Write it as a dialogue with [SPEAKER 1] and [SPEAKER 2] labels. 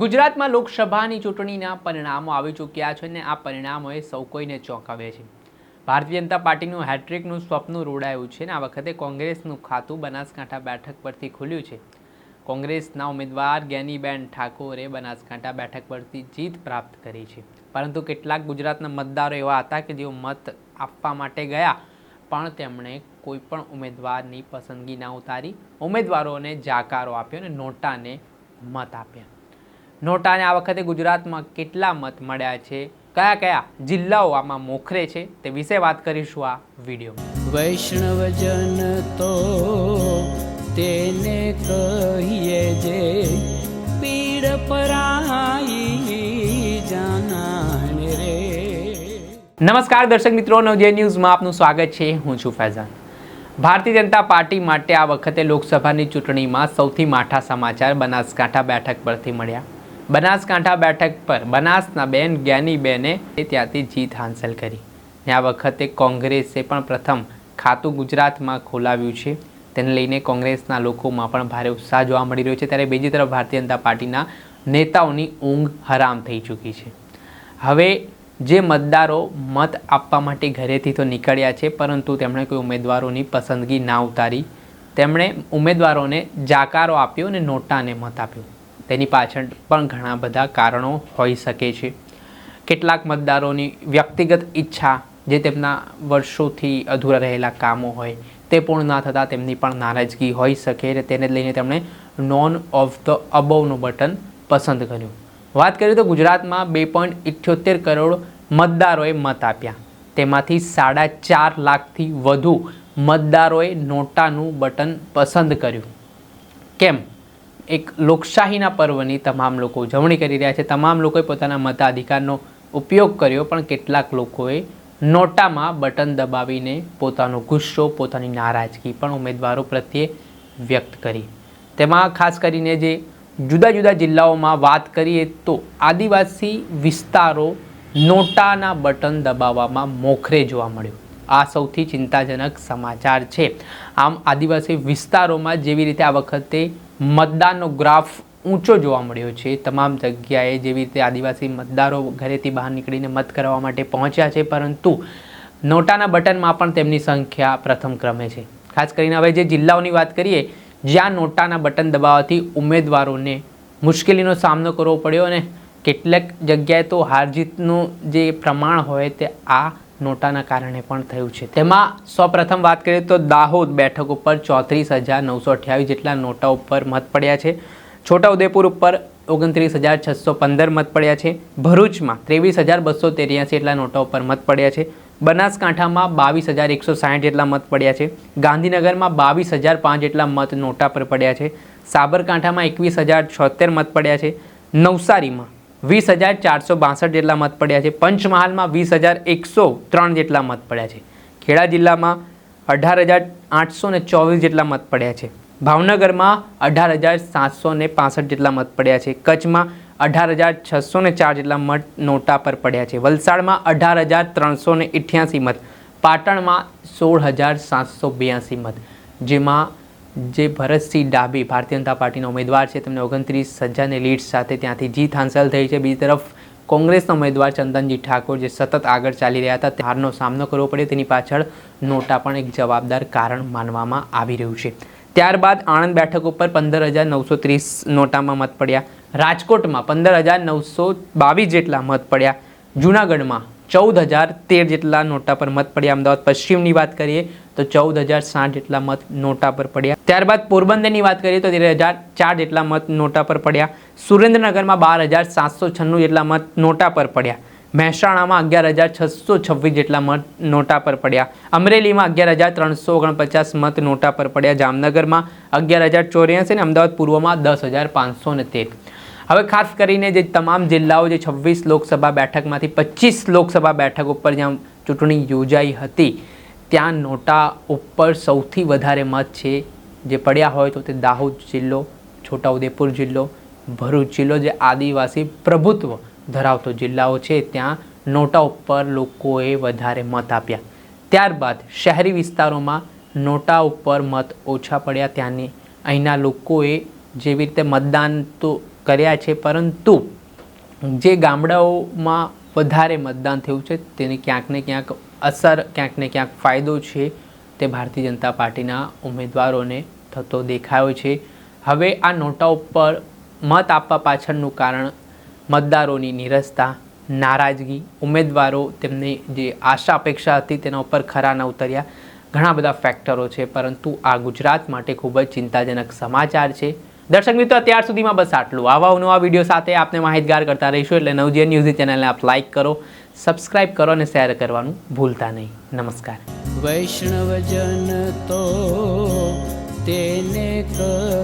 [SPEAKER 1] ગુજરાતમાં લોકસભાની ચૂંટણીના પરિણામો આવી ચૂક્યા છે અને આ પરિણામોએ સૌ કોઈને ચોંકાવે છે. ભારતીય જનતા પાર્ટીનું હેટ્રિકનું સ્વપ્ન રોડાયું છે અને આ વખતે કોંગ્રેસનું ખાતું બનાસકાંઠા બેઠક પરથી ખુલ્યું છે. કોંગ્રેસના ઉમેદવાર જ્ઞાનીબેન ઠાકોરે બનાસકાંઠા બેઠક પરથી જીત પ્રાપ્ત કરી છે. પરંતુ કેટલાક ગુજરાતના મતદારો એવા હતા કે જેઓ મત આપવા માટે ગયા, પણ તેમણે કોઈ પણ ઉમેદવારની પસંદગી ના ઉતારી. ઉમેદવારોને જાકારો આપ્યો અને નોટાને મત આપ્યા. નોટાને આ વખતે ગુજરાતમાં કેટલા મત મળ્યા છે? કયા કયા જિલ્લાઓ આમાં મોખરે છે? તે વિશે વાત કરીશું આ વિડીયોમાં.
[SPEAKER 2] વૈષ્ણવજન તો તેને કહીએ જે પીડ પરાઈ જાનાને રે.
[SPEAKER 1] નમસ્કાર દર્શક મિત્રો નવજે ન્યૂઝમાં આપનું સ્વાગત છે. હું છું ફૈઝાન. ભારતીય જનતા પાર્ટી માટે આ વખતે લોકસભાની ચૂંટણીમાં સૌથી માઠા સમાચાર બનાસકાંઠા બેઠક પરથી મળ્યા. બનાસકાંઠા બેઠક પર બનાસના બેન જ્ઞાનીબેને ત્યાંથી જીત હાંસલ કરી. ને આ વખતે કોંગ્રેસે પણ પ્રથમ ખાતું ગુજરાતમાં ખોલાવ્યું છે. તેને લઈને કોંગ્રેસના લોકોમાં પણ ભારે ઉત્સાહ જોવા મળી રહ્યો છે. ત્યારે બીજી તરફ ભારતીય જનતા પાર્ટીના નેતાઓની ઊંઘ હરામ થઈ ચૂકી છે. હવે જે મતદારો મત આપવા માટે ઘરેથી તો નીકળ્યા છે, પરંતુ તેમણે કોઈ ઉમેદવારોની પસંદગી ના ઉતારી. તેમણે ઉમેદવારોને જાકારો આપ્યો અને નોટાને મત આપ્યો. તેની પાછળ પણ ઘણા બધા કારણો હોઈ શકે છે. કેટલાક મતદારોની વ્યક્તિગત ઈચ્છા જે તેમના વર્ષોથી અધૂરા રહેલા કામો હોય તે પૂર્ણ ના થતાં તેમની પણ નારાજગી હોઈ શકે અને તેને લઈને તેમણે નોન ઓફ ધ અબવનું બટન પસંદ કર્યું. વાત કરીએ તો ગુજરાતમાં બે પોઈન્ટ ઇઠ્યોતેર કરોડ મતદારોએ મત આપ્યા. તેમાંથી સાડા ચાર લાખથી વધુ મતદારોએ નોટાનું બટન પસંદ કર્યું. કેમ? એક લોકશાહીના પર્વની તમામ લોકો ઉજવણી કરી રહ્યા છે. તમામ લોકોએ પોતાના મતાધિકારનો ઉપયોગ કર્યો, પણ કેટલાક લોકોએ નોટામાં બટન દબાવીને પોતાનો ગુસ્સો, પોતાની નારાજગી પણ ઉમેદવારો પ્રત્યે વ્યક્ત કરી. તેમાં ખાસ કરીને જે જુદા જુદા જિલ્લાઓમાં વાત કરીએ તો આદિવાસી વિસ્તારો નોટાના બટન દબાવવામાં મોખરે જોવા મળ્યું. આ સૌથી ચિંતાજનક સમાચાર છે. આમ આદિવાસી વિસ્તારોમાં જેવી રીતે આ વખતે મતદાનનો ગ્રાફ ઊંચો જોવા મળ્યો છે. તમામ જગ્યાએ જેવી રીતે આદિવાસી મતદારો ઘરેથી બહાર નીકળીને મત કરવા માટે પહોંચ્યા છે, પરંતુ નોટાના બટનમાં પણ તેમની સંખ્યા પ્રથમ ક્રમે છે. ખાસ કરીને હવે જે જિલ્લાઓની વાત કરીએ, જ્યાં નોટાના બટન દબાવવાથી ઉમેદવારોને મુશ્કેલીનો સામનો કરવો પડ્યો અને કેટલાક જગ્યાએ તો હાર જીતનું જે પ્રમાણ હોય તે આ નોટાના કારણે પણ થયું છે. તેમાં સૌપ્રથમ વાત કરીએ તો દાહોદ બેઠક ઉપર ચોત્રીસ હજાર નવસો અઠ્યાવીસ જેટલા નોટા ઉપર મત પડ્યા છે. છોટાઉદેપુર ઉપર ઓગણત્રીસ હજાર છસો પંદર મત પડ્યા છે. ભરૂચમાં ત્રેવીસ હજાર બસો તેર્યાસી એટલા નોટા ઉપર મત પડ્યા છે. બનાસકાંઠામાં બાવીસ હજાર એકસો સાઠ જેટલા મત પડ્યા છે. ગાંધીનગરમાં બાવીસ હજાર પાંચ જેટલા મત નોટા પર પડ્યા છે. સાબરકાંઠામાં એકવીસ હજાર છોતેર મત પડ્યા છે. નવસારીમાં વીસ હજાર ચારસો બાસઠ જેટલા મત પડ્યા છે. પંચમહાલમાં વીસ હજાર એકસો ત્રણ જેટલા મત પડ્યા છે. ખેડા જિલ્લામાં અઢાર હજાર આઠસો ને ચોવીસ જેટલા મત પડ્યા છે. ભાવનગરમાં અઢાર હજાર સાતસો ને પાસઠ જેટલા મત પડ્યા છે. કચ્છમાં અઢાર હજાર છસો ને ચાર જેટલા મત નોટા પર પડ્યા છે. વલસાડમાં અઢાર હજાર ત્રણસો ને મત. પાટણમાં સોળ હજાર સાતસો બ્યાસી મત. જેમાં જે ભરતસિંહ ડાભી ભારતીય જનતા પાર્ટીના ઉમેદવાર છે, તેમને ઓગણત્રીસ હજારની લીડ સાથે ત્યાંથી જીત હાંસલ થઈ છે. બીજી તરફ કોંગ્રેસના ઉમેદવાર ચંદનજી ઠાકોર જે સતત આગળ ચાલી રહ્યા હતા હારનો સામનો કરવો પડ્યો. તેની પાછળ નોટા પણ એક જવાબદાર કારણ માનવામાં આવી રહ્યું છે. ત્યારબાદ આણંદ બેઠક ઉપર પંદર હજાર નવસો ત્રીસ નોટામાં મત પડ્યા. રાજકોટમાં પંદર હજાર નવસો બાવીસ જેટલા મત પડ્યા. જૂનાગઢમાં ચૌદ હજાર તેર જેટલા નોટા પર મત પડ્યા. અમદાવાદ પશ્ચિમની વાત કરીએ તો ચૌદ હજાર સાઠ જેટલા મત નોટા પર પડ્યા. ત્યારબાદ પોરબંદરની વાત કરીએ તો તેર હજાર ચાર જેટલા મત નોટા પર પડ્યા. સુરેન્દ્રનગરમાં બાર હજાર સાતસો છન્નું જેટલા મત નોટા પર પડ્યા. મહેસાણામાં અગિયાર હજાર છસો છવ્વીસ જેટલા મત નોટા પર પડ્યા. અમરેલીમાં અગિયાર હજાર ત્રણસો ઓગણપચાસ મત નોટા પર પડ્યા. જામનગરમાં અગિયાર હજાર ચોર્યાસી અને અમદાવાદ પૂર્વમાં દસ હજાર પાંચસો ને તેર. હવે ખાસ કરીને જે તમામ જિલ્લાઓ જે છવ્વીસ લોકસભા બેઠકમાંથી પચીસ લોકસભા બેઠક ઉપર જ્યાં ચૂંટણી યોજાઈ હતી, ત્યાં નોટા ઉપર સૌથી વધારે મત છે જે પડ્યા હોય તો તે દાહોદ જિલ્લો, છોટાઉદેપુર જિલ્લો, ભરૂચ જિલ્લો જે આદિવાસી પ્રભુત્વ ધરાવતો જિલ્લાઓ છે, ત્યાં નોટા ઉપર લોકોએ વધારે મત આપ્યા. ત્યારબાદ શહેરી વિસ્તારોમાં નોટા ઉપર મત ઓછા પડ્યા, ત્યાંની અહીંના લોકોએ જેવી રીતે મતદાન તો કર્યા છે, પરંતુ જે ગામડાઓમાં વધારે મતદાન થયું છે, તેની ક્યાંક ને ક્યાંક અસર, ક્યાંક ને ક્યાંક ફાયદો છે, તે ભારતીય જનતા પાર્ટીના ઉમેદવારોને થતો દેખાયો છે. હવે આ નોટા ઉપર મત આપવા પાછળનું કારણ મતદારોની નિરસતા, નારાજગી, ઉમેદવારો તેમની જે આશા અપેક્ષા હતી તેના ઉપર ખરા ન ઉતર્યા. ઘણા બધા ફેક્ટરો છે, પરંતુ આ ગુજરાત માટે ખૂબ જ ચિંતાજનક સમાચાર છે. દર્શક મિત્રો, અત્યાર સુધીમાં બસ આટલું. આવા નવા વીડિયો સાથે આપને માહિતગાર કરતા રહીશું એટલે નવજીવન ન્યૂઝની ચેનલને આપ લાઈક કરો, સબસ્ક્રાઇબ કરો અને શેર કરવાનું ભૂલતા નહીં. નમસ્કાર.
[SPEAKER 2] વૈષ્ણવજન તો તેને કહીએ